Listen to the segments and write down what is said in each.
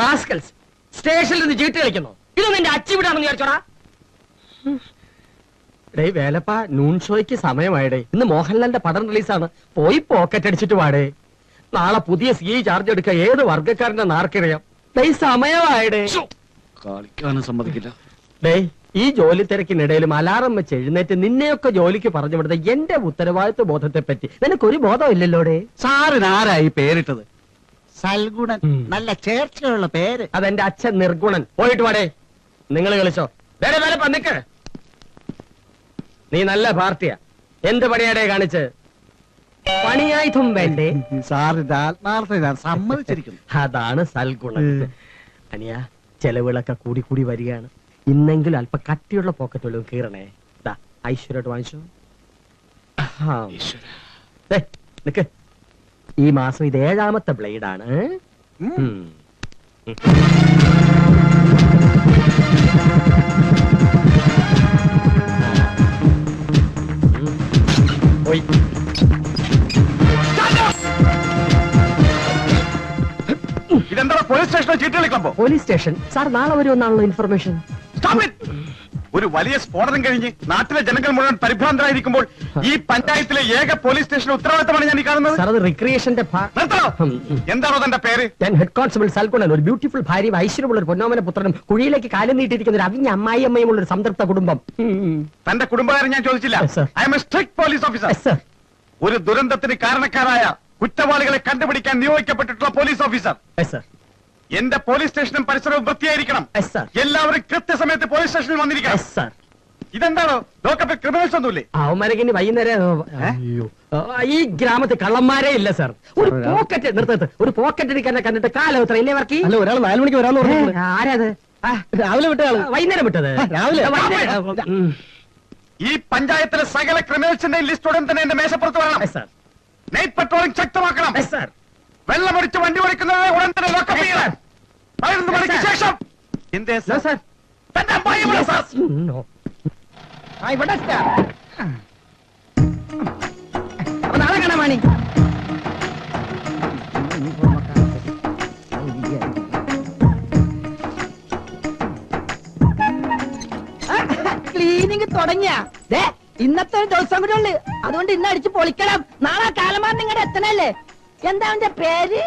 Rascals സ്റ്റേഷനിൽ നിന്ന് ചീട്ട് കളിക്കുന്നു. ഇത് നിന്റെ അച്ചിവിടാണെന്ന് വിചാരിച്ചോടാ. ഡേ വേലപ്പ നൂൺ ഷോയ്ക്ക് സമയമായിടേ ഇന്ന് മോഹൻലാലിന്റെ പടം റിലീസാണ്. പോയി പോക്കറ്റ് അടിച്ചിട്ട് വാടേ നാളെ പുതിയ സി ചാർജ് എടുക്ക ഏത് വർഗക്കാരന്റെ നാർക്കറിയാം? ഡേ സമയമായിടേ കളിക്കാനും സമ്മതിക്കില്ല. ഡേ ഈ ജോലി തിരക്കിനിടയിലും അലാറം വെച്ച് എഴുന്നേറ്റ് നിന്നെയൊക്കെ ജോലിക്ക് പറഞ്ഞു വിടുന്ന എന്റെ ഉത്തരവാദിത്വ ബോധത്തെ പറ്റി നിനക്കൊരു ബോധം ഡേ സാറിനാരായി പേരിട്ടത്? സൽഗുണൻ. നല്ല ചേർച്ചയുള്ള പേര്. അതെന്റെ അച്ഛൻ നിർഗുണൻ. പോയിട്ട് വാടേ. നിങ്ങൾ കളിച്ചോ. വേറെ വേറെ പന്നിക്ക് നീ നല്ല പാർട്ടിയാ എന്ത് പണിയാടേ കാണിച്ച്? പണിയായുധം വേണ്ടേ? സമ്മതിച്ചിരിക്കുന്നു. അതാണ് സൽഗുണം അനിയ ചെലവുകളൊക്കെ കൂടി കൂടി വരികയാണ്. ഇന്നെങ്കിലും അല്പ കട്ടിയുള്ള പോക്കറ്റ് വല്ലതും കീറണേ. ഐശ്വര്യോട്ട് ഐശ്വര്യമായിട്ട് വാങ്ങിച്ചോ. നിക്ക്. ഈ മാസം ഇത് ഏഴാമത്തെ ബ്ലേഡാണ്. ഇതെന്താ പോലീസ് സ്റ്റേഷനിൽ ചീട്ട് കളിക്കുമ്പോ പോലീസ് സ്റ്റേഷൻ. സാർ നാളെ വരുമെന്നാണല്ലോ ഇൻഫർമേഷൻ? ഒരു വലിയ സ്ഫോടനം കഴിഞ്ഞ് നാട്ടിലെ ജനങ്ങൾ മുഴുവൻ പരിഭ്രാന്തരായിരിക്കുമ്പോൾ ഈ പഞ്ചായത്തിലെ ഏക പോലീസ് സ്റ്റേഷൻ ഉത്തരവാദിത്തമാണ് ഞാൻ ഈ കാണുന്നത്. സാർ അത് റിക്രിയേഷന്റെ ഭാ- നിർത്തണോ? ഉം, ഉം. എന്താണോ തന്റെ പേര്? ഞാൻ ഹെഡ് കോൺസ്റ്റബിൾ സൽക്കുണൻ ഒരു ബ്യൂട്ടിഫുൾ ഭാര്യയും ഐശ്വര്യമുള്ള ഒരു പൊന്നോമന പുത്രനും കുഴിയിലേക്ക് കാലം നീട്ടിയിരിക്കുന്ന ഒരു അവിഞ്ഞ അമ്മായി അമ്മയുമുള്ള ഒരു സംതൃപ്ത കുടുംബം. തന്റെ കുടുംബക്കാരൻ ഞാൻ ചോദിച്ചില്ല. Yes, sir. I'm a strict police officer Yes, sir. ഒരു ദുരന്തത്തിന് കാരണക്കാരായ കുറ്റവാളികളെ കണ്ടുപിടിക്കാൻ നിയോഗിക്കപ്പെട്ടിട്ടുള്ള പോലീസ് ഓഫീസർ Yes, sir. എന്റെ പോലീസ് സ്റ്റേഷനും പരിസരവും വൃത്തിയായിരിക്കണം. എല്ലാവരും കൃത്യസമയത്ത് പോലീസ് സ്റ്റേഷനിൽ വന്നിരിക്കണം. ഇതെന്താണോ? ക്രിമിനൽസ് ഒന്നുമില്ലേ? അവന്മാരൊക്കെ ഇനി വൈകുന്നേരം ഈ ഗ്രാമത്തിൽ കള്ളന്മാരേ ഇല്ല സാർ ഒരു പോക്കറ്റ് നിർത്തത്ത് ഒരു പോക്കറ്റ് എടുക്കാനെ കണ്ടിട്ട് കാലം എത്ര? ഇല്ലേ വർക്ക്? അല്ല ഒരാൾ നാലു മണിക്ക് വരാന്ന് പറഞ്ഞു ആരാത്? രാവിലെ വിട്ട ആൾ വൈകുന്നേരം വിട്ടത്. രാവിലെ. ഈ പഞ്ചായത്തിലെ സകല ക്രിമിനൽസിന്റെ ലിസ്റ്റ് ഉടൻ തന്നെ എന്റെ മേശപ്പുറത്ത് വരണം. നൈറ്റ് പട്രോളിംഗ് ശക്തമാക്കണം. സാർ. വെള്ളമടിച്ച് വണ്ടി ഓടിക്കുന്നത് ഉടൻ തന്നെ ലോക്കപ്പ് ചെയ്യണം. പതിനൊന്ന് മണിക്ക് ശേഷം. എന്തേ സർ സാർ. തന്റെ അമ്മായി ഇവിടെ സാർ ഇവിടെ സ്റ്റാ. അപ്പൊ നാളെ കാണാം മാണി ക്ലീനിങ് തുടങ്ങിയ. ഇന്നത്തെ ഒരു ദിവസം കൂടെ ഉള്ളു. അതുകൊണ്ട് ഇന്ന് അടിച്ച് പൊളിക്കണം. നാളെ കാലമാർ നിങ്ങളുടെ എത്തണല്ലേ? എന്താ അവന്റെ പേര്?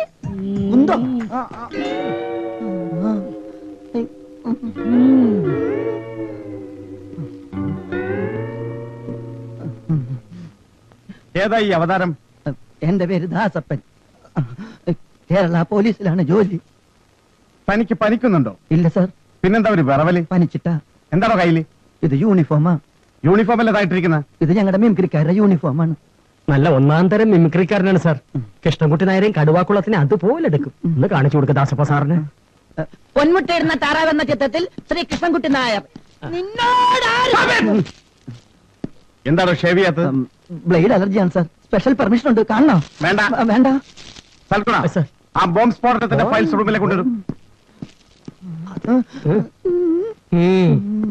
ഏതായി. അവതാരം? എന്റെ പേര് ദാസപ്പൻ. കേരള പോലീസിലാണ് ജോലി. പനിക്ക് പനിക്കുന്നുണ്ടോ? ഇല്ല സർ. പിന്നെന്താ ഒരു വിറവൽ? പനിച്ചിട്ടാ. എന്താണോ കയ്യിൽ? ഇത് യൂണിഫോമാ. യൂണിഫോം അല്ലതായിട്ടിരിക്കുന്ന ഇത് ഞങ്ങളുടെ മിമിക്രിക്കാരുടെ യൂണിഫോമാണ്. നല്ല ഒന്നാം തരം മിമിക്രിക്കാരനാണ് സാർ. കൃഷ്ണൻകുട്ടി നായരെയും കടുവാക്കുളത്തിനെ അതുപോലെ എടുക്കും. ഒന്ന് കാണിച്ചു കൊടുക്കുക ദാസപ്പ സാറിന്. പൊന്മുട്ടയിടുന്ന താറാവ് എന്ന ചിത്രത്തിൽ ശ്രീ കൃഷ്ണൻകുട്ടി നായർ. എന്താണോ ഷേവ് ചെയ്യാത്തത്? ബ്ലേഡ് അലർജിയാണ് സർ. സ്പെഷ്യൽ പെർമിഷൻ ഉണ്ട്. കാണണോ? വേണ്ട. വേണ്ട. ആ ബോംബ് സ്ഫോടനത്തിന്റെ ഫയൽസ് റൂമിലേക്ക് കൊണ്ടുവരും. ഉം.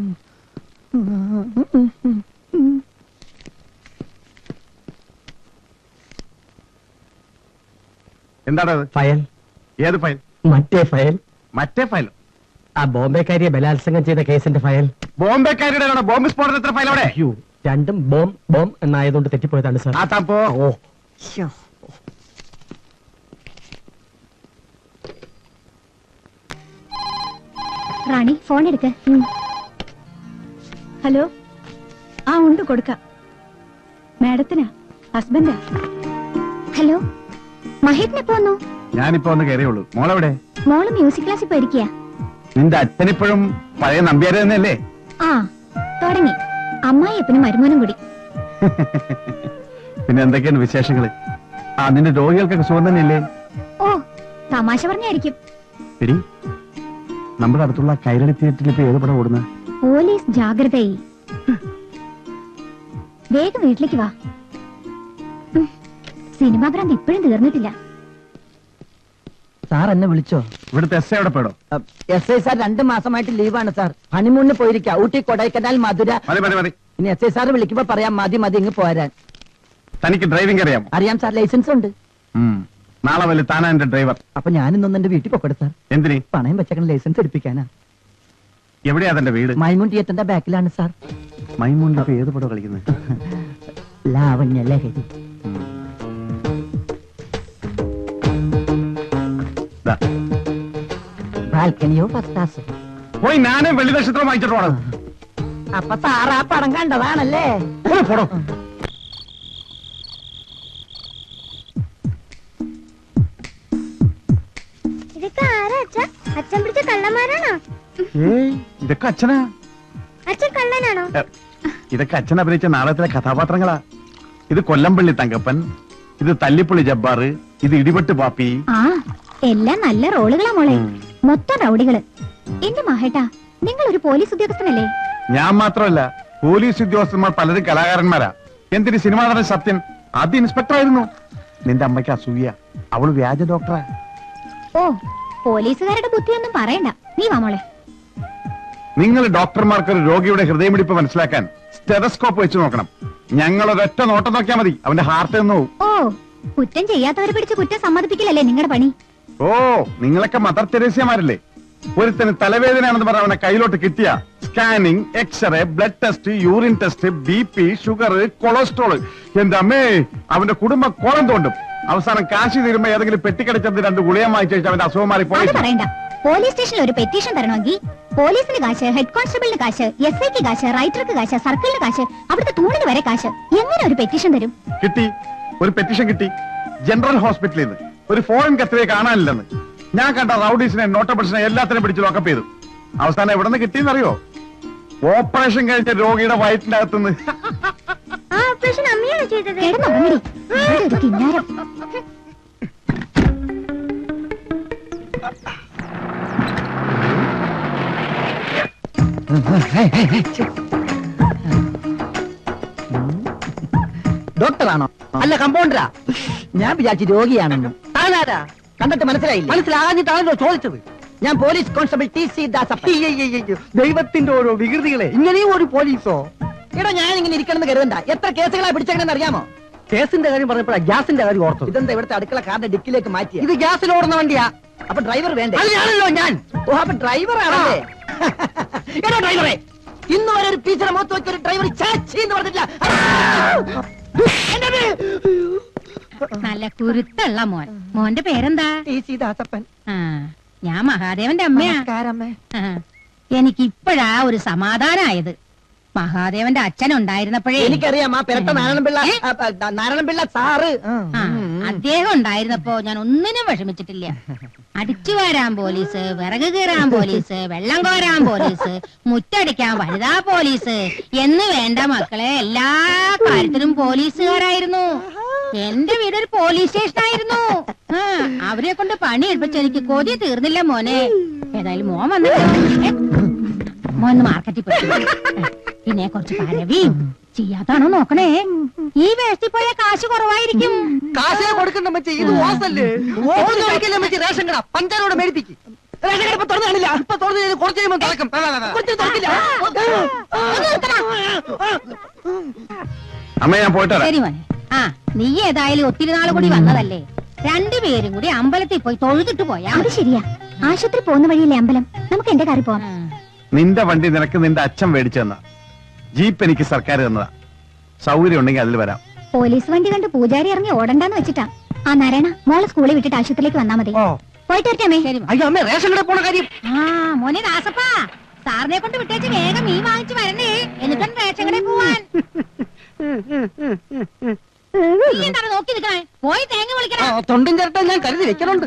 എന്താണ് ഫയൽ. ഏത് ഫയൽ? മറ്റേ ഫയൽ. മറ്റേ ഫയൽ ആ ബോംബെക്കാരിയെ ബലാത്സംഗം ചെയ്ത കേസിന്റെ ഫയൽ. ബോംബെക്കാരിയുടെ ആണോ ബോംബ് സ്ഫോടനത്തിന്റെ ഫയൽ അവിടെ? അയ്യോ രണ്ടും ബോം ബോം എന്നായതുകൊണ്ട് തെറ്റിപ്പോയതാണ് സാർ. ആ താപ്പോ ഓ. റാണി ഫോൺ എടുക്ക. ഹലോ? ആ ഉണ്ട് കൊടുക്ക. മാഡത്തിനാ? ഹസ്ബൻഡാ? ഹലോ? മഹേട്ടിനെ പോന്നു. ഞാനിപ്പോ ഒന്ന് കയറിയുള്ളൂ മോളെവിടെ? മോൾ മ്യൂസിക് ക്ലാസ്സിൽ പോയിരിക്കുക നിന്റെ അച്ഛനിപ്പോഴും പഴയ നമ്പ്യാരെ തന്നെയല്ലേ? ആ തുടങ്ങി. അമ്മായിയപ്പനും മരുമോനും കൂടി. പിന്നെ എന്തൊക്കെയാണ് വിശേഷങ്ങൾ? ആ നിന്റെ രോഗികൾക്കൊക്കെ സുഖം തന്നെയല്ലേ? ഓ തമാശ പറഞ്ഞായിരിക്കും. ശരി നമ്മുടെ അടുത്തുള്ള കൈരളി തിയേറ്ററിൽ ഇപ്പൊ ഏത് പടം ഓടുന്ന? പോലീസ് ജാഗ്രതയായി. വേഗം വീട്ടിലേക്ക് വാ. സിനിമാ ഭ്രാന്ത് ഇപ്പോഴും തീർന്നിട്ടില്ല. സാർ എന്നെ വിളിച്ചോ? ഇവിടുത്തെ എസ് എവിടെ പേടോ എസ് ഐ സാർ രണ്ട് മാസമായിട്ട് ലീവാണ് സാർ. ഹണിമൂണിന് പോയിരിക്കുക ഊട്ടി കൊടൈക്കനാൽ മധുര. ഇനി എസ് ഐ സാർ വിളിക്കുമ്പോ പറയാം മതി മതി ഇങ്ങ് പോരാൻ. തനിക്ക് ഡ്രൈവിംഗ് അറിയാം അറിയാം സാർ ലൈസൻസ് ഉണ്ട്. നാളെ വല്ല താനാ എന്റെ ഡ്രൈവർ അപ്പൊ ഞാനിന്നൊന്ന് എന്റെ വീട്ടിൽ പോക്കട്ടെ സാർ. എന്തിന്? പണയം വെച്ചേക്കണ ലൈസൻസ് എടുപ്പിക്കാനാ. എവിടെയാ തന്റെ വീട്? മൈമൂൺ തിയേറ്ററിന്റെ ബാക്കിലാണ് സാർ. മൈമൂണിന്റെ ഏത് പടം കളിക്കുന്നത്? ലാവണ്യ ലഹരി. ബാൽക്കണിയോ ഫസ്റ്റ് ക്ലാസ് പോയി ഞാനേ വെള്ളി നക്ഷത്രം വാങ്ങിച്ചിട്ട് പോണം. അപ്പൊ സാറാ പടം കണ്ടതാണല്ലേ? പോടോ ഇതൊക്കെ ആരാ അച്ഛൻ പിടിച്ച കള്ളന്മാരാണോ? ഏയ് ഇതൊക്കെ അച്ഛനാ. അച്ഛൻ കള്ളനാണോ? ഇതൊക്കെ അച്ഛൻ അഭിനയിച്ച നാടകത്തിലെ കഥാപാത്രങ്ങളാ. ഇത് കൊല്ലംപള്ളി തങ്കപ്പൻ ഇത് തല്ലിപ്പള്ളി ജബ്ബാറ് ഇത് ഇടിപെട്ട് പാപ്പി ആ. എല്ലാം നല്ല റോളുകളാ മോളെ. മൊത്തം റൗഡികൾ. എന്റെ മഹേട്ടാ നിങ്ങൾ ഒരു പോലീസ് ഉദ്യോഗസ്ഥനല്ലേ? ഞാൻ മാത്രമല്ല പോലീസ് ഉദ്യോഗസ്ഥന്മാർ പലരും കലാകാരന്മാരാ. എന്തിന് സിനിമാ നടൻ സത്യൻ? അത് ഇൻസ്പെക്ടർ ആയിരുന്നു. നിന്റെ അമ്മയ്ക്ക് അസൂയ. അവൾ വ്യാജ ഡോക്ടറാ ഓ പോലീസുകാരുടെ ബുദ്ധിയൊന്നും പറയണ്ട. നീ വാ മോളെ. നിങ്ങൾ ഡോക്ടർമാർക്ക് ഒരു രോഗിയുടെ ഹൃദയമിടിപ്പ് മനസ്സിലാക്കാൻ സ്റ്റെതസ്കോപ്പ് വെച്ച് നോക്കണം. ഞങ്ങൾ ഒരൊറ്റ നോട്ടം നോക്കിയാൽ മതി. അവന്റെ ഹാർട്ട് എന്ന് ഓ കുറ്റം ചെയ്യാത്തവരെ പിടിച്ച് കുറ്റം സമ്മതിപ്പിക്കില്ലല്ലേ നിങ്ങളുടെ പണി? ഓ നിങ്ങളൊക്കെ മദർ തെരേസ്യമാരല്ലേ? ഒരുത്തന് തലവേദനയാണെന്ന് പറഞ്ഞ അവനെ കയ്യിലോട്ട് കിട്ടിയ. Scanning x-ray blood test urine test B P sugar cholesterol എന്റെ അമ്മേ അവന്റെ കുടുംബം കോളം തോണ്ടും. അവസാനം കാശി തീരുമ്പോ ഏതെങ്കിലും പെട്ടിക്കടച്ചത് രണ്ട് ഗുളിയമായി വാങ്ങിച്ചു അവന്റെ അസുഖം മാറി പോയി പറയണ്ട. പോലീസ് സ്റ്റേഷനിൽ ഒരു പെറ്റീഷൻ തരണമെങ്കിൽ പോലീസിന് കാശ് ഹെഡ് കോൺസ്റ്റബിളിന് കാശ് എസ് ഐക്ക് കാശ് റൈറ്റർക്ക് കാശ് സർക്കിളിന് കാശ് അവിടുത്തെ തൂണിന് വരെ കാശ്. എങ്ങനെ ഒരു പെറ്റീഷൻ തരും? കിട്ടി. ഒരു പെറ്റീഷൻ കിട്ടി. ജനറൽ ഹോസ്പിറ്റലിൽ നിന്ന്. ഒരു ഫോറിൻ കത്തിയെ കാണാനില്ലെന്ന്. ഞാൻ കണ്ട റൗഡീസിനെ നോട്ടബിൾസിനെ എല്ലാത്തിനും പിടിച്ച് ലോക്കപ്പ് ചെയ്തു. അവസാനം എവിടെ നിന്ന് കിട്ടിയെന്നറിയോ? ഓപ്പറേഷൻ കഴിഞ്ഞ രോഗിയുടെ വയറ്റിന്റെ അകത്തുനിന്ന്. ഡോക്ടറാണോ? അല്ല കമ്പൗണ്ടറാ ഞാൻ വിചാരിച്ചു രോഗിയാണെന്ന്. താനാരാ കണ്ടിട്ട് മനസ്സിലായില്ല? മനസ്സിലാകാഞ്ഞിട്ടാണല്ലോ ചോദിച്ചത്. ഞാൻ police constable T C Dasappa അയ്യയ്യയ്യോ, ദൈവത്തിന്റെ ഓരോ വികൃതികളെ. ഇങ്ങനെയും ഒരു പോലീസോ? എടാ ഞാൻ ഇങ്ങനെ ഇരിക്കണമെന്ന് കരുതണ്ട. എത്ര കേസുകളാ പിടിച്ചേക്കണെന്ന് അറിയാമോ? കേസിന്റെ കാര്യം പറഞ്ഞപ്പോഴാ ഗ്യാസിന്റെ കാര്യം ഓർത്തത്. ഇതെന്താ ഇവിടുത്തെ അടുക്കള കാറിന്റെ ഡിക്കിലേക്ക് മാറ്റി ഇത് ഗ്യാസിൽ ഓടുന്ന വണ്ടിയാ. അപ്പൊ ഡ്രൈവർ വേണ്ടേ? അതിനാണല്ലോ ഞാൻ. ഓ അപ്പൊ ഡ്രൈവർ ആണല്ലേ? എടോ ഡ്രൈവറെ. ഇന്ന് വരെ ഒരു ടീച്ചറെ മുഖത്ത് വെച്ച ഒരു ഡ്രൈവർ ചാച്ചി എന്ന് പറഞ്ഞിട്ടില്ല. എന്റെ നല്ല കുരുത്തുള്ള മോൻ. മോന്റെ പേരെന്താ? ടി സി ദാസപ്പൻ ആ ഞാൻ മഹാദേവന്റെ അമ്മയാ. നമസ്കാരമ്മേ. ആ, എനിക്കിപ്പോഴാ ഒരു സമാധാനായത്. മഹാദേവന്റെ അച്ഛൻ ഉണ്ടായിരുന്നപ്പോഴേ എനിക്കറിയാം ആ പെരട്ട നാരായണപിള്ള ആ, ആ, നാരായണപിള്ള സാറ്. ആ. ആ, അദ്ദേഹം ഉണ്ടായിരുന്നപ്പോ ഞാൻ ഒന്നിനും വിഷമിച്ചിട്ടില്ല. അടിച്ചു വരാൻ പോലീസ് വിറക് കീറാൻ പോലീസ് വെള്ളം കോരാൻ പോലീസ് മുറ്റടിക്കാൻ വനിതാ പോലീസ് എന്ന് വേണ്ട മക്കളെ എല്ലാ കാര്യത്തിലും പോലീസുകാരായിരുന്നു. എന്റെ വീടൊരു പോലീസ് സ്റ്റേഷൻ ആയിരുന്നു അവരെ കൊണ്ട് പണി എടുപ്പിച്ച എനിക്ക് കൊതി തീർന്നില്ല മോനെ. ഏതായാലും മോൻ വന്നിട്ട് മോൻ മാർക്കറ്റിൽ പോയി. പിന്നെ കുറച്ച് പരവിയും ചെയ്യാത്താണോ നോക്കണേ? ഈ വേഷത്തിൽ പോയ കാശ് കുറവായിരിക്കും. കാശേ കൊടുക്കണ്ട മച്ചി ഇത് ഓസല്ലേ മച്ചി റേഷൻ കട. പഞ്ചാരോട് മേടിപ്പിക്ക്. റേഷൻ കട ഇപ്പൊ തുറന്നു കാണില്ല. ഇപ്പൊ തുറന്നു കഴിഞ്ഞ് കുറച്ച് കഴിയുമ്പോൾ തുറക്കും. കുറച്ച് തുറക്കില്ല. അമ്മ ഞാൻ പോയിട്ട് വരാം. ശരി മോനെ. ആ നീ ഏതായാലും ഒത്തിരി നാൾ കൂടി വന്നതല്ലേ? രണ്ടുപേരും കൂടി അമ്പലത്തിൽ പോയി തൊഴുതിട്ട് പോയാ അത് ശരിയാ. ആശുപത്രി പോകുന്ന വഴിയില്ലേ അമ്പലം? നമുക്ക് എന്റെ കാറി പോവാം. നിന്റെ വണ്ടി നിനക്ക് നിന്റെ അച്ഛൻ മേടിച്ചു തന്ന. ജീപ്പ് എനിക്ക് സർക്കാർ തന്നതാ. സൗകര്യം ഉണ്ടെങ്കിൽ അതിൽ വരാം. പോലീസ് വണ്ടി കണ്ട് പൂജാരി ഇറങ്ങി ഓടണ്ടെന്ന് വെച്ചിട്ടാ. ആ നാരായണ മോളെ സ്കൂളിൽ വിട്ടിട്ട് ആശുപത്രിയിലേക്ക് വന്നാ മതി. ഓ. പോയിട്ട് വരട്ടെ അയ്യോ അമ്മ റേഷൻ കട പോണ കാര്യം. ആ മോനെ ദാസപ്പാ. സാറിനെ കൊണ്ട് വിട്ടേച്ച് വേഗം മീൻ വാങ്ങിച്ചു വരണേ. എന്നിട്ടും റേഷൻ കടയിൽ പോവാൻ. നോക്കി നിൽക്കണേ? പോയി തേങ്ങ വിളിക്കണം. തൊണ്ടും ചിരട്ട ഞാൻ കരുതി വെക്കലുണ്ട്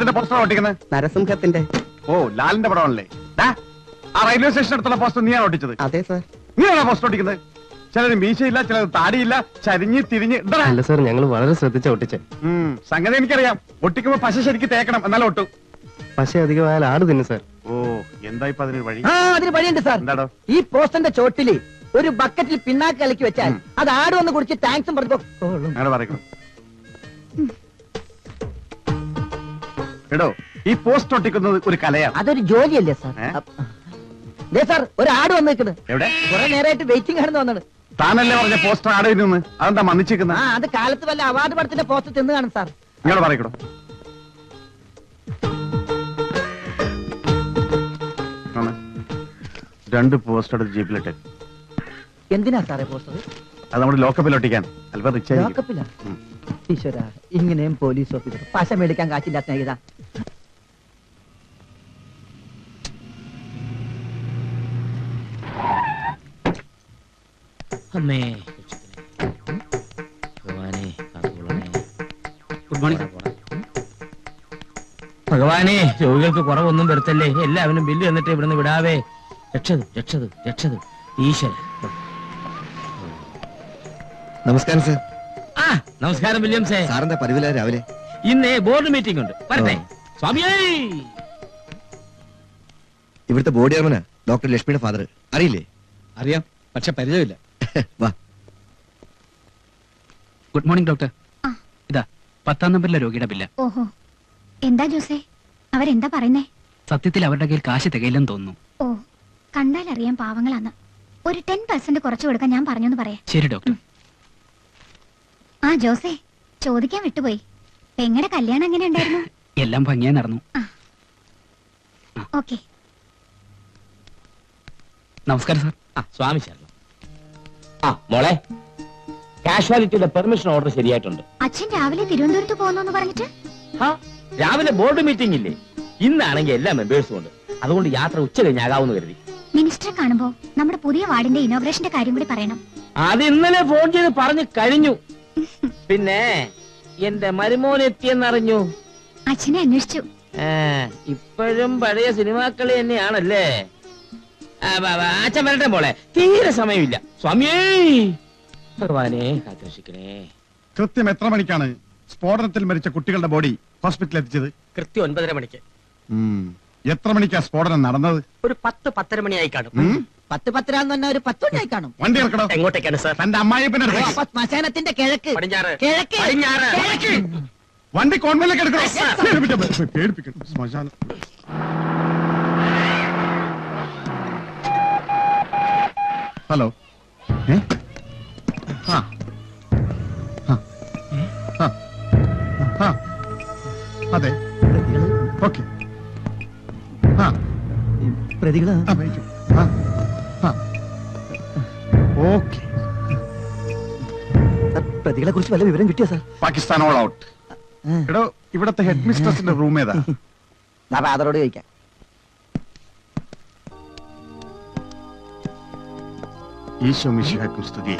പടത്തിന്റെ പോസ്റ്റർ ഒട്ടിക്കുന്നത്? നരസിംഹത്തിന്റെ. ഓ ലാലിന്റെ പടമാണല്ലേ. ആ റെയിൽവേ സ്റ്റേഷൻ അടുത്തുള്ള പോസ്റ്റർ നീയാണ് ഒട്ടിച്ചത്. അതെ സാർ നീയാണോ പോസ്റ്റർ ഒട്ടിക്കുന്നത്? ചിലത് മീശയില്ല ചിലത് താടിയില്ല ചരിഞ്ഞ് തിരിഞ്ഞ്. അല്ല സാർ ഞങ്ങൾ വളരെ ശ്രദ്ധിച്ച ഒട്ടിച്ചേ. സംഗതി എനിക്കറിയാം. ഒട്ടിക്കുമ്പോ പശ ശരിക്ക് തേക്കണം എന്നാലും ഒട്ടു. പക്ഷേ അധികമായാൽ ആട് തിന്നു സാർ ഓ എന്താ ഇപ്പൊ അതിന് വഴി? ആ അതിന് വഴിയുണ്ട് സാർ എന്താടോ? ഈ പോസ്റ്ററിന്റെ ചോട്ടിൽ ഒരു ബക്കറ്റിൽ പിന്നാക്കി കലക്കി വെച്ചാൽ അത് ആട് വന്ന് കുടിച്ച് താങ്ക്സും പറഞ്ഞു. അങ്ങനെ പറയണം എടോ ഈ പോസ്റ്റ് ഒട്ടിക്കുന്നത് ഒരു കലയാണ്. അതൊരു ജോലിയല്ലേ സാർ? ഏ? ദേ സാർ ഒരു ആട് വന്നേക്കുന്നത് എവിടെ? കുറെ നേരമായിട്ട് വെയിറ്റിംഗ് ആണെന്ന് വന്നത് താനല്ലേ പറഞ്ഞ പോസ്റ്റർ ആടെ നിന്ന്? അതെന്താ ആ അത് കാലത്ത് വല്ല അവാർഡ് പടത്തിന്റെ പോസ്റ്റ് തിന്നു കാണും സാർ. നിങ്ങൾ പറയൂ ആണ്. രണ്ട് പോസ്റ്റർ എടുത്ത് ജീപ്പിലിട്ട്. എന്തിനാ സാറേ പോസ്റ്റർ അത്? നമ്മുടെ ലോക്കപ്പിൽ ഒട്ടിക്കാൻ. അല്പം റിച്ച് ആയിരിക്കും ലോക്കപ്പില്ല ഉം. ഈശ്വര ഇങ്ങനെയും പോലീസ് ഓഫീസർ പശ മേടിക്കാൻ കാശില്ലാത്ത സ്നേഹിത അമ്മേ ഭഗവാനെ കാത്തുകൊള്ളണേ. ഗുഡ് മോർണിംഗ് ഭഗവാനെ രോഗികൾക്ക് കുറവൊന്നും വരുത്തല്ലേ? എല്ലാവരും ബില്ല് വന്നിട്ട് ഇവിടുന്ന് വിടാവേ. രക്ഷത് രക്ഷത് രക്ഷത് ഈശ്വര. നമസ്കാരം സർ. ആ നമസ്കാരം വില്യംസേ സാറിന്റെ പരിവില രാവിലെ? ഇന്ന് ബോർഡ് മീറ്റിംഗ് ഉണ്ട്. വരട്ടെ. ഓ. സ്വാമിയേ! ഇവിടുത്തെ ബോർഡ് ചെയർമാനാ ഡോക്ടർ ലക്ഷ്മിയുടെ ഫാദർ അറിയില്ലേ? അറിയാം പക്ഷെ പരിചയമില്ല. വാ. Good morning doctor. ആ. ഇതാ പത്താം നമ്പറിലെ രോഗിയുടെ ബില്ല്. ഓഹോ. എന്താ ജോസേ? അവരെന്താ പറയുന്നേ? സത്യത്തിൽ അവരുടെ കയ്യിൽ കാശ് തികയില്ലെന്ന് തോന്നുന്നു. ഓ കണ്ടാൽ അറിയാം പാവങ്ങളാന്ന്. ഒരു ടെൻ പെർസെന്റ് കുറച്ചു കൊടുക്കാൻ ഞാൻ പറഞ്ഞെന്ന് പറയാം. ശരി ഡോക്ടർ. ആ ജോസേ ചോദിക്കാൻ വിട്ടുപോയി. പെങ്ങടെ കല്യാണം എങ്ങനെ ഉണ്ടായിരുന്നു? എല്ലാം ഭംഗിയായി നടന്നു. ഓക്കെ. നമസ്കാരം സാർ. ആ സ്വാമി ശരണം ആ മോളെ. കാഷ്വാലിറ്റിയുടെ പെർമിഷൻ ഓർഡർ ശരിയായിട്ടുണ്ട്. അച്ഛൻ രാവിലെ തിരുവനന്തപുരത്ത് പോകുന്നു പറഞ്ഞിട്ട്? ആ രാവിലെ ബോർഡ് മീറ്റിംഗ് ഇല്ലേ ഇന്നാണെങ്കിൽ എല്ലാ മെമ്പേഴ്സും ഉണ്ട്. അതുകൊണ്ട് യാത്ര ഉച്ച കഴിഞ്ഞാകാവുന്ന കരുതി. മിനിസ്റ്ററെ കാണുമ്പോ നമ്മുടെ പുതിയ വാർഡിന്റെ ഇനോഗ്രേഷന്റെ കാര്യം കൂടി പറയണം. അത് ഇന്നലെ ഫോൺ ചെയ്ത് പറഞ്ഞു കഴിഞ്ഞു. പിന്നെ എന്റെ മരുമോൻ എത്തിയെന്നറിഞ്ഞു. അച്ഛനെ അന്വേഷിച്ചു. ഇപ്പോഴും പഴയ സിനിമാക്കളി തന്നെയാണല്ലേ? അച്ഛൻ വരട്ടെ മോളെ. തീരെ സമയമില്ല. സ്വാമിയേ. ഭഗവാനെ. കാത്തുരക്ഷിക്കണേ കൃത്യം എത്ര മണിക്കാണ് സ്ഫോടനത്തിൽ മരിച്ച കുട്ടികളുടെ ബോഡി ഹോസ്പിറ്റലിൽ എത്തിച്ചത്? കൃത്യം ഒൻപതര മണിക്ക്. ഉം. എത്ര മണിക്കാ സ്ഫോടനം നടന്നത്? ഒരു പത്ത് പത്തര മണിയായി കാണും. ഉം? പത്ത് പത്തരാന്ന് പറഞ്ഞാൽ ഒരു പത്ത് മണിയായി കാണും. വണ്ടി ഇറക്കണോ? എങ്ങോട്ടേക്കാണ് സാർ? തന്റെ അമ്മായിപ്പിന്റെ ഓ, അപ്പൊ ശ്മശാനത്തിന്റെ കിഴക്ക്. പടിഞ്ഞാറ്. കിഴക്ക്. പടിഞ്ഞാറ്. കിഴക്ക്. വണ്ടി കോൺവെന്റിലേക്ക് എടുക്കണോ? പേടിപ്പിക്കണം ശ്മശാനം. ഹലോ. അതെ. ഓക്കെ. പ്രതികൾ. ഓക്കെ. കുറിച്ച് വല്ല വിവരം കിട്ടിയോ സാർ? Pakistan all out. എടോ ഇവിടത്തെ ഹെഡ് മിസ്ട്രസിന്റെ റൂം ഏതാ? ഫാദറോട് ചോദിക്കാം. ഈശോ മിശിഹാക്കും സ്തുതി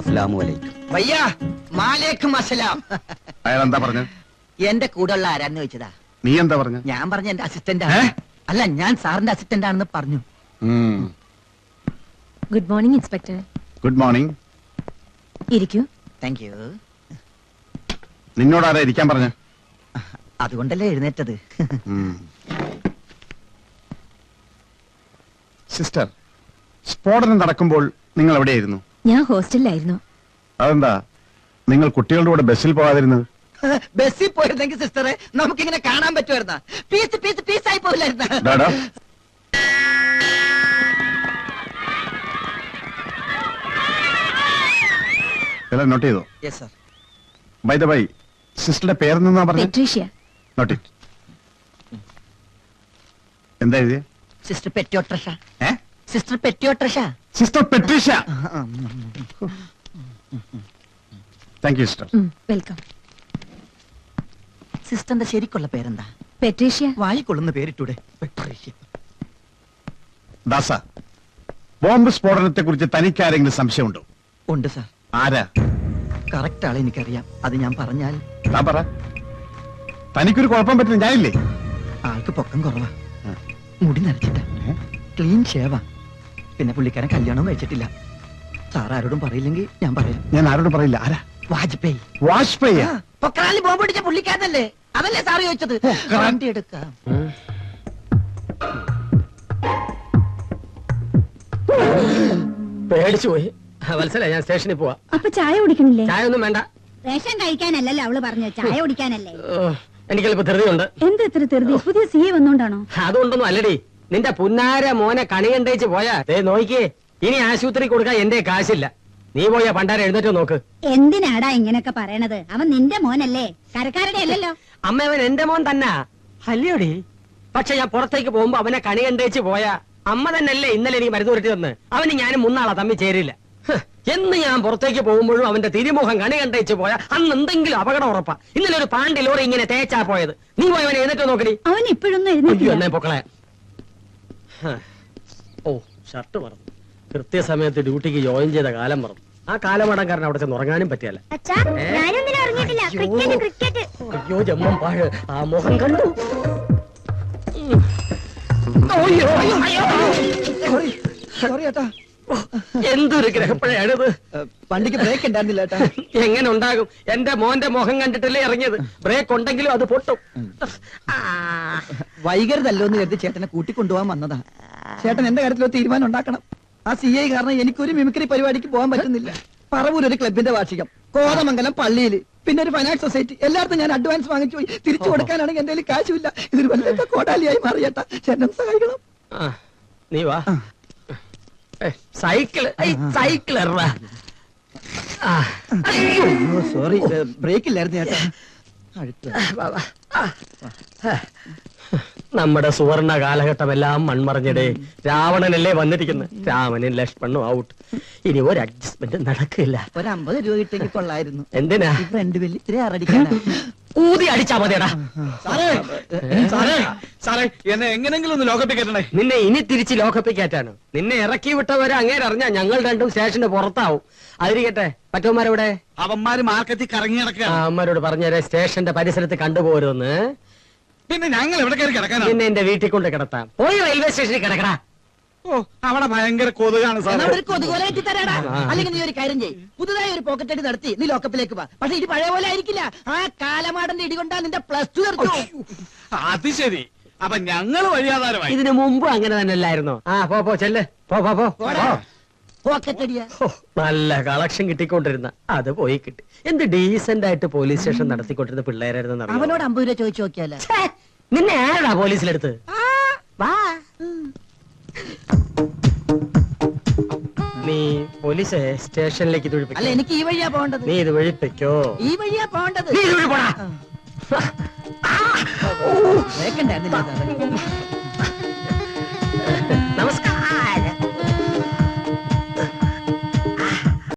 അസ്ലാമു അലൈക്കും. വയ്യ മാലേക്കും അസലാം അയാൾ എന്താ പറഞ്ഞു? എന്റെ കൂടെ ഉള്ള ആരാന്ന് ചോദിച്ചതാ? നീ എന്താ പറഞ്ഞു? ഞാൻ പറഞ്ഞ എന്റെ അസിസ്റ്റന്റ് അല്ല ഞാൻ സാറിന്റെ അസിസ്റ്റന്റ് ആണെന്ന് പറഞ്ഞു. Good morning inspector good morning ഇരിക്കൂ. താങ്ക് യു നിന്നോട് ആരാ ഇരിക്കാൻ പറഞ്ഞു? അതുകൊണ്ടല്ലേ എഴുന്നേറ്റത്. സിസ്റ്റർ സ്ഫോടനം നടക്കുമ്പോൾ നിങ്ങൾ എവിടെയായിരുന്നു? ഞാൻ ഹോസ്റ്റലിലായിരുന്നു. അതെന്താ? നിങ്ങൾ കുട്ടികളുടെ കൂടെ ബസ്സിൽ പോകാതിരുന്നത്? ബസ്സിൽ പോയിരുന്നെങ്കിൽ സിസ്റ്ററെ നമുക്കിങ്ങനെ കാണാൻ പറ്റുമായിരുന്ന. പീസ് പീസ് പീസ് ആയി പോയില്ലായിരുന്ന എല്ലാം നോട്ട് ചെയ്തോ? Yes sir by the by സിസ്റ്ററുടെ പേരെന്നാ പറഞ്ഞു? പെട്രീഷ്യ. നോട്ട് ഇറ്റ് എന്താ എഴുതിയ? സിസ്റ്റർ പെറ്റോട്രഷ ഏ? Sister Patricia sister Patricia thank you sister welcome. സിസ്റ്ററിന്റെ ശരിക്കുള്ള പേരെന്താ? പെട്രീഷ്യ. വായിക്കൊള്ളുന്ന പേരിട്ടൂടെ? പെട്രീഷ്യ. ദാസ ബോംബ് സ്ഫോടനത്തെ കുറിച്ച് തനിക്ക് ആരെങ്കിലും സംശയമുണ്ടോ? ഉണ്ട് സാർ. ആരാ? കറക്റ്റ് ആളെ എനിക്കറിയാം. അത് ഞാൻ പറഞ്ഞാൽ താൻ പറ. തനിക്കൊരു കുഴപ്പം പറ്റില്ല ഞാനില്ലേ? ആൾക്ക് പൊക്കം കുറവാ. മുടി നരച്ചിട്ട ക്ലീൻ ഷേവാ. പിന്നെ പുള്ളിക്കാരൻ കല്യാണം കഴിച്ചിട്ടില്ല. സാർ ആരോടും പറയില്ലെങ്കിൽ ഞാൻ പറയാം. ഞാൻ ആരോടും പറയില്ല. ആരാ? വാജ്പേയി. വാജ്പേയി. പൊക്രാനിൽ ബോംബ് പിടിച്ച പുള്ളിക്കാരനല്ലേ? അതല്ലേ സാറ് ചോദിച്ചത്. വണ്ടി എടുക്കാം. പേടിച്ചു പോയി. വത്സല ഞാൻ സ്റ്റേഷനിൽ പോവാ. അപ്പൊ ചായ കുടിക്കണില്ലേ ചായ ഒന്നും വേണ്ട. റേഷൻ കഴിക്കാനല്ലല്ലോ അവൾ പറഞ്ഞു ചായ കുടിക്കാനല്ലേ? എനിക്കല്ലിപ്പോ ധൃതിയുണ്ട്. എന്ത് എത്ര തെറുതി പുതിയ സി എ വന്നോണ്ടാണോ? അതുകൊണ്ടൊന്നും അല്ലടി. നിന്റെ പുന്നാര മോനെ കണി കണ്ടേച്ച് പോയാ? ദേ നോക്കിയേ. ഇനി ആശുപത്രി കൊടുക്കാൻ എന്റെ കാശില്ല. നീ പോയാ പണ്ടാര എഴുന്നേറ്റ് നോക്ക്. എന്തിനാടാ ഇങ്ങനൊക്കെ പറയണത്? അവൻ നിന്റെ മോനല്ലേ? കരക്കാരുടെ അല്ലല്ലോ. അമ്മ അവൻ എന്റെ മോൻ തന്നെ. അല്ലയോടി. പക്ഷെ ഞാൻ പുറത്തേക്ക് പോകുമ്പോ അവനെ കണി കണ്ടേച്ച് പോയാ. അമ്മ തന്നെയല്ലേ ഇന്നലെ എനിക്ക് മരുന്ന് പുരട്ടി തന്ന്. അവന് ഞാനും മുന്നാളാ തമ്മിൽ ചേരില്ല. എന്ന് ഞാൻ പുറത്തേക്ക് പോകുമ്പോഴും അവന്റെ തിരുമുഖം കണി കണ്ടേച്ച് പോയാ അന്ന് എന്തെങ്കിലും അപകടം ഉറപ്പാ. ഇന്നലെ ഒരു പാണ്ടി ലോറി ഇങ്ങനെ തേച്ചാ പോയത്. നീ പോയവനെ എഴുന്നേറ്റോ നോക്കടി. അവൻ ഇപ്പോഴൊന്നും എഴുന്നേറ്റ് പൊക്കളെ. ഓ ഷർട്ട് മറന്നു കൃത്യസമയത്ത് ഡ്യൂട്ടിക്ക് ജോയിൻ ചെയ്ത കാലം മറന്നു ആ കാലമടം അവിടെ ചെന്ന് ഉറങ്ങാനും പറ്റിയല്ല. അയ്യോ. ജമ്മം പാഴ്. ആ മുഖം കണ്ടു. സോറി ഏട്ടാ. എന്തൊരു ഗ്രഹപ്പഴയാണിത്? വണ്ടിക്ക് ബ്രേക്ക് ഉണ്ടായിരുന്നില്ല ഏട്ടാ. എങ്ങനെ ഉണ്ടാകും? എന്റെ മോന്റെ മുഖം കണ്ടിട്ടല്ലേ ഇറങ്ങിയത്? ബ്രേക്ക് ഉണ്ടെങ്കിലും അത് പൊട്ടും. വൈകരുതല്ലോ എന്ന് കരുതി ചേട്ടനെ കൂട്ടിക്കൊണ്ടുപോകാൻ വന്നതാ. ചേട്ടൻ എന്റെ കാര്യത്തിലോ തീരുമാനം ഉണ്ടാക്കണം. ആ സി ഐ കാരണം എനിക്കൊരു മിമിക്രി പരിപാടിക്ക് പോകാൻ പറ്റുന്നില്ല. പറവൂർ ഒരു ക്ലബിന്റെ വാർഷികം. കോതമംഗലം പള്ളിയിൽ പിന്നെ ഒരു ഫൈനാൻസ് സൊസൈറ്റി എല്ലായിടത്തും ഞാൻ അഡ്വാൻസ് വാങ്ങിച്ചു പോയി. തിരിച്ചു കൊടുക്കാനാണെങ്കിൽ എന്റെ കയ്യിൽ കാശുമില്ല ഇതൊരു വല്ല കോടാലിയായി മാറിയേട്ടാ ചേട്ടൻ സഹായിക്കണം. നീ വാ. സൈക്കിൾ. സൈക്കിൾ അയ്യോ സോറി ബ്രേക്ക് ഇല്ലായിരുന്നു ചേട്ടാ. നമ്മുടെ സുവർണ കാലഘട്ടം എല്ലാം മൺമറഞ്ഞിടെ രാവണനല്ലേ വന്നിരിക്കുന്നത്? രാമനും ലക്ഷ്മണും ഔട്ട് ഇനി ഒരു അഡ്ജസ്റ്റ്മെന്റ് നടക്കില്ല. ഒരു അമ്പത് രൂപ കിട്ടിയെങ്കിൽ കൊള്ളായിരുന്നു. എന്തിനാ? ഈ ഫ്രണ്ട് ബില്ല് ഇത്തിരി ആറടിക്കാനാ. ഊതി അടിച്ചാ മതിയടാ. സാറേ സാറേ. സാറേ എന്നെ എങ്ങനെങ്കിലും ഒന്ന് ലോകത്തിൽ കയറ്റണേ നിന്നെ ഇനി തിരിച്ച് ലോക്കപ്പിക്കാറ്റാണ് നിന്നെ ഇറക്കി വിട്ടവരെ അങ്ങേര് അറിഞ്ഞാ ഞങ്ങൾ രണ്ടും സ്റ്റേഷന്റെ പുറത്താവും. അതിരിക്കട്ടെ മറ്റവന്മാരെവിടെ അവന്മാര് മാർക്കറ്റിൽ കറങ്ങി കിടക്കുക അവന്മാരോട് പറഞ്ഞു പറഞ്ഞേരെ സ്റ്റേഷന്റെ പരിസരത്ത് കണ്ടുപോരുന്ന് പിന്നെ ഞങ്ങൾ എവിടെ കയറി കിടക്കാൻ നിന്നെ എന്റെ വീട്ടിൽ കൊണ്ട് കിടത്താം. പോയി റെയിൽവേ സ്റ്റേഷനിൽ കിടക്കടാ. ഓ അവിടെ ഭയങ്കര കൊതുകാണ് സാറേ. ഒരു കൊതുകോല കെട്ടി തരാടാ അല്ലെങ്കിൽ നീ ഒരു കാര്യം ചെയ്യ്. പുതുതായി ഒരു പോക്കറ്റ് അടി നടത്തി നീ ലോക്കപ്പിലേക്ക് വാ. പക്ഷെ ഇത് പഴയ പോലെ ആയിരിക്കില്ല. ആ കാലമാടന്റെ ഇടികൊണ്ടാ നിന്റെ പ്ലസ് ടു തീർത്തു അത് ശരി. അപ്പൊ ഞങ്ങൾ വഴിയാധാരമായി. ഇതിനു മുമ്പ് അങ്ങനെ തന്നെ അല്ലായിരുന്നോ ആ പോ പോ ചെല്ല്. പോ പോ പോ. ഹോ, നല്ല കളക്ഷൻ കിട്ടിക്കൊണ്ടിരുന്ന അത് പോയി കിട്ടി. എന്ത് ഡീസന്റ് ആയിട്ട് പോലീസ് സ്റ്റേഷൻ നടത്തിക്കൊണ്ടിരുന്ന പിള്ളേരായിരുന്നു അവനോട് അമ്പത് രൂപ ചോദിച്ചു നോക്കിയാലേ. നിന്നെ ആരാടാ പോലീസിലെടുത്ത്? വാ. നീ പോലീസ് സ്റ്റേഷനിലേക്ക് ഇത് അല്ല ഒഴിപ്പിക്കോ എനിക്ക് ഈ വഴിയാ പോകേണ്ടത്. നീ ഇത് ഒഴിപ്പിക്കോ. ഈ വഴിയാ പോകേണ്ടത്. നീ ഇത് ഒഴി വേക്കണ്ടായിരുന്നില്ല സാറേ